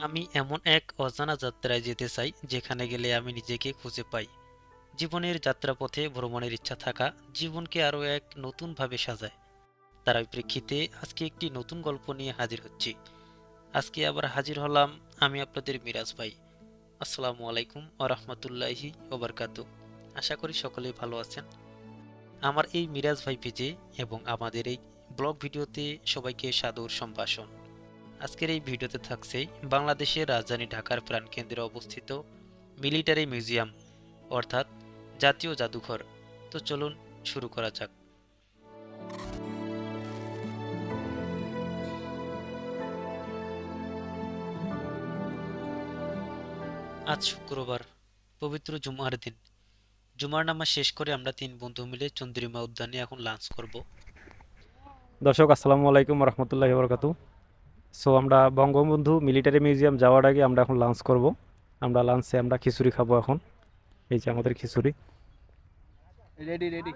আমি এমন এক অজানা যাত্রায় যেতে চাই, যেখানে গেলে আমি নিজেকে খুঁজে পাই। জীবনের যাত্রাপথে ভ্রমণের ইচ্ছা থাকা, জীবনকে আরও এক নতুনভাবে সাজায়। তার প্রেক্ষিতে আজকে একটি নতুন গল্প নিয়ে হাজির হচ্ছি। আজকে আবার হাজির হলাম আমি আপনাদের মিরাজ ভাই। আসসালামু আলাইকুম ও রহমতুল্লাহি ওবরকাত আশা করি সকলেই ভালো আছেন। আমার এই মিরাজ ভাই পেজে এবং আমাদের এই ব্লগ ভিডিওতে সবাইকে সাদর সম্ভাষণ। আজকের এই ভিডিওতে থাকছে বাংলাদেশের রাজধানী ঢাকার প্রাণকেন্দ্রে অবস্থিত মিলিটারি মিউজিয়াম, অর্থাৎ জাতীয় জাদুঘর। তো চলুন শুরু করা যাক। আজ শুক্রবার, পবিত্র জুমার দিন। জুমার নামাজ শেষ করে আমরা তিন বন্ধু মিলে চন্দ্রিমা উদ্যানে এখন লাঞ্চ করব। দর্শক, আসসালামু আলাইকুম রহমতুল্লাহ বরকাতু সো আমরা বঙ্গবন্ধু মিলিটারি মিউজিয়াম যাওয়ার আগে আমরা এখন লাঞ্চ করব। আমরা লাঞ্চে আমরা খিচুড়ি খাব এখন। এই যে আমাদের খিচুড়ি। রেডি রেডি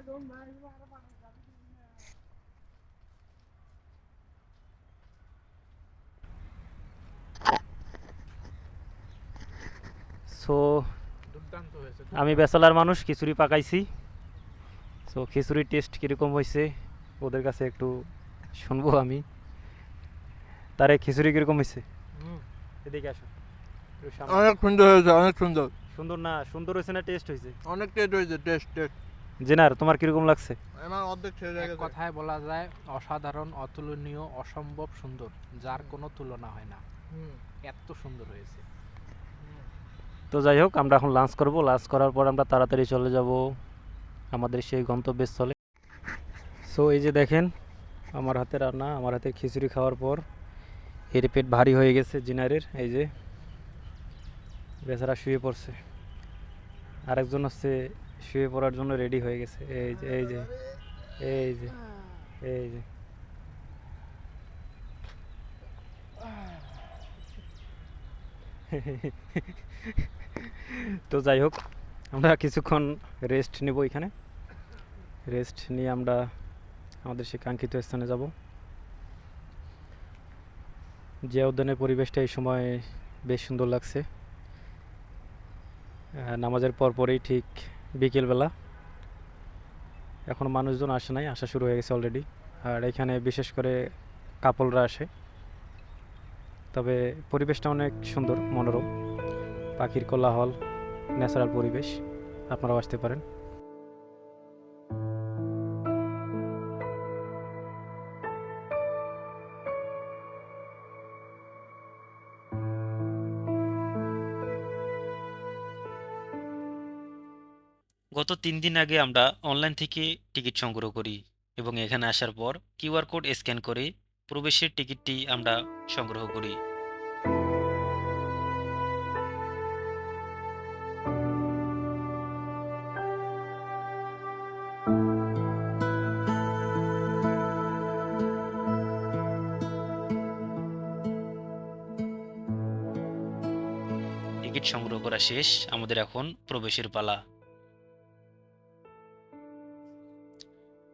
সো আমি বেসালার মানুষ খিচুড়ি পাকাইছি। সো খিচুড়ির টেস্ট কীরকম হয়েছে ওদের কাছে একটু শুনব আমি। তারে খিচুড়ি কীরকম হয়েছে এদিকে আসো। একটু সামনে। অনেক সুন্দর হয়েছে অনেক সুন্দর। সুন্দর না সুন্দর হয়েছে না টেস্ট হয়েছে অনেক টেস্ট হয়েছে টেস্ট টেস্ট জেনার তোমার কীরকম লাগছে? আমার অর্ধেক শেষ হয়ে এক গেছে। কথায় বলা যায় অসাধারণ অতুলনীয় অসম্ভব সুন্দর যার কোনো তুলনা হয় না। হুম, এত সুন্দর হয়েছে। তো যাই হোক আমরা এখন লাঞ্চ করব। লাঞ্চ করার পর আমরা তাড়াতাড়ি চলে যাব। আমাদের সেই গন্তব্যস্থলে। সো এই যে দেখেন আমার হাতে রান্না আমার হাতে খিচুড়ি খাওয়ার পর এর পেট ভারী হয়ে গেছে জিনারের, এই যে বেচারা শুয়ে পড়ছে। আরেকজন হচ্ছে শুয়ে পড়ার জন্য রেডি হয়ে গেছে। এই যে এই যে এই যে এই যে। তো যাই হোক, আমরা কিছুক্ষণ রেস্ট নেব এখানে। রেস্ট নিয়ে আমরা আমাদের সেই কাঙ্ক্ষিত স্থানে যাব। জিয়া উদ্যানের পরিবেশটা এই সময় বেশ সুন্দর লাগছে। নামাজের পর পরেই ঠিক বিকেলবেলা। এখন মানুষজন আসে নাই, আসা শুরু হয়ে গেছে অলরেডি আর এখানে বিশেষ করে কাপলরা আসে। তবে পরিবেশটা অনেক সুন্দর, মনোরম। পাখির কোলাহল ন্যাচারাল পরিবেশ, আপনারাও আসতে পারেন। গত তিন দিন আগে আমরা অনলাইন থেকে টিকিট সংগ্রহ করি এবং এখানে আসার পর কিউআর কোড স্ক্যান করে প্রবেশের টিকিটটি আমরা সংগ্রহ করি। টিকিট সংগ্রহ করা শেষ, আমাদের এখন প্রবেশের পালা।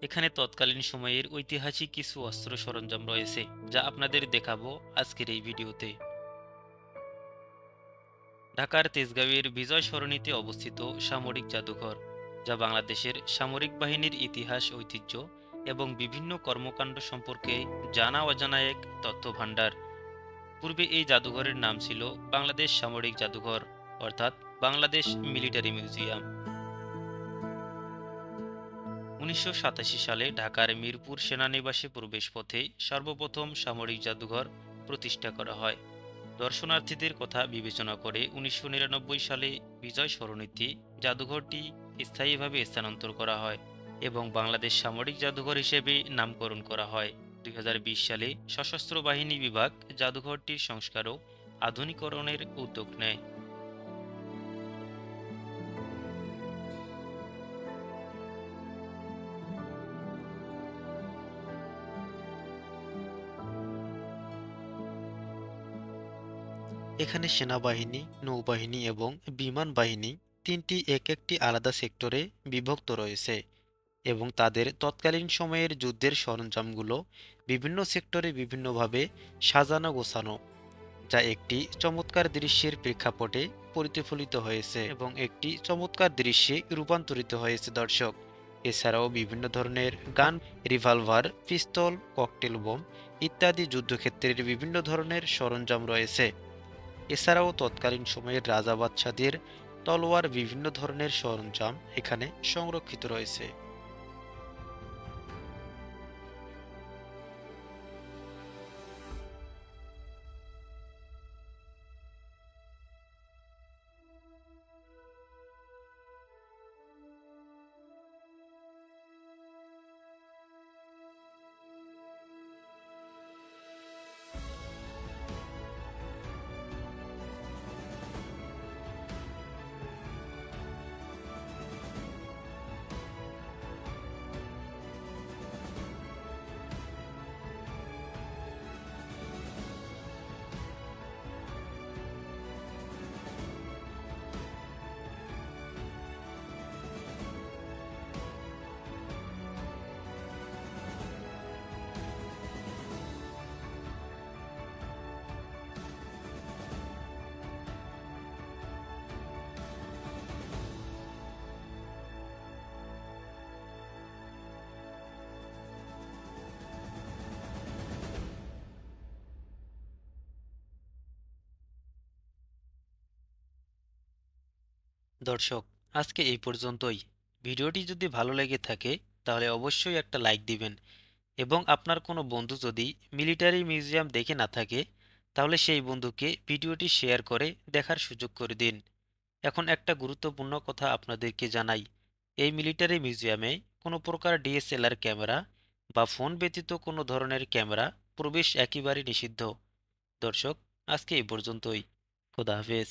এখানে তৎকালীন সময়ের ঐতিহাসিক কিছু অস্ত্র সরঞ্জাম রয়েছে, যা আপনাদের দেখাবো আজকের এই ভিডিওতে। ঢাকার তেজগাঁওয়ের বিজয় সরণিতে অবস্থিত সামরিক জাদুঘর, যা বাংলাদেশের সামরিক বাহিনীর ইতিহাস, ঐতিহ্য এবং বিভিন্ন কর্মকাণ্ড সম্পর্কে জানা অজানা এক তথ্য ভাণ্ডার পূর্বে এই জাদুঘরের নাম ছিল বাংলাদেশ সামরিক জাদুঘর, অর্থাৎ বাংলাদেশ মিলিটারি মিউজিয়াম। উনিশশো সাতাশি সালে ঢাকার মিরপুর সেনানিবাসে প্রবেশপথে সর্বপ্রথম সামরিক জাদুঘর প্রতিষ্ঠা করা হয়। দর্শনার্থীদের কথা বিবেচনা করে উনিশশো নিরানব্বই সালে বিজয় সরণিতে জাদুঘরটি স্থায়ীভাবে স্থানান্তর করা হয় এবং বাংলাদেশ সামরিক জাদুঘর হিসেবে নামকরণ করা হয়। দুই হাজার বিশ সালে সশস্ত্র বাহিনী বিভাগ জাদুঘরটির সংস্কারও আধুনিকরণের উদ্যোগ নেয়। এখানে সেনাবাহিনী, নৌবাহিনী এবং বিমান বাহিনী তিনটি এক একটি আলাদা সেক্টরে বিভক্ত রয়েছে এবং তাদের তৎকালীন সময়ের যুদ্ধের সরঞ্জামগুলো বিভিন্ন সেক্টরে বিভিন্নভাবে সাজানো গোছানো, যা একটি চমৎকার দৃশ্যের প্রেক্ষাপটে প্রতিফলিত হয়েছে এবং একটি চমৎকার দৃশ্যে রূপান্তরিত হয়েছে দর্শক। এছাড়াও বিভিন্ন ধরনের গান, রিভলভার, পিস্তল, ককটেল বোম ইত্যাদি যুদ্ধক্ষেত্রের বিভিন্ন ধরনের সরঞ্জাম রয়েছে। এছাড়াও তৎকালীন সময়ের রাজা বাদশাদের তলোয়ার বিভিন্ন ধরনের সরঞ্জাম এখানে সংরক্ষিত রয়েছে। দর্শক, আজকে এই পর্যন্তই। ভিডিওটি যদি ভালো লেগে থাকে, তাহলে অবশ্যই একটা লাইক দিবেন এবং আপনার কোনো বন্ধু যদি মিলিটারি মিউজিয়াম দেখে না থাকে, তাহলে সেই বন্ধুকে ভিডিওটি শেয়ার করে দেখার সুযোগ করে দিন। এখন একটা গুরুত্বপূর্ণ কথা আপনাদেরকে জানাই। এই মিলিটারি মিউজিয়ামে কোনো প্রকার ডিএসএলআর ক্যামেরা বা ফোন ব্যতীত কোনো ধরনের ক্যামেরা প্রবেশ একেবারে নিষিদ্ধ। দর্শক, আজকে এই পর্যন্তই। খোদা হাফেজ।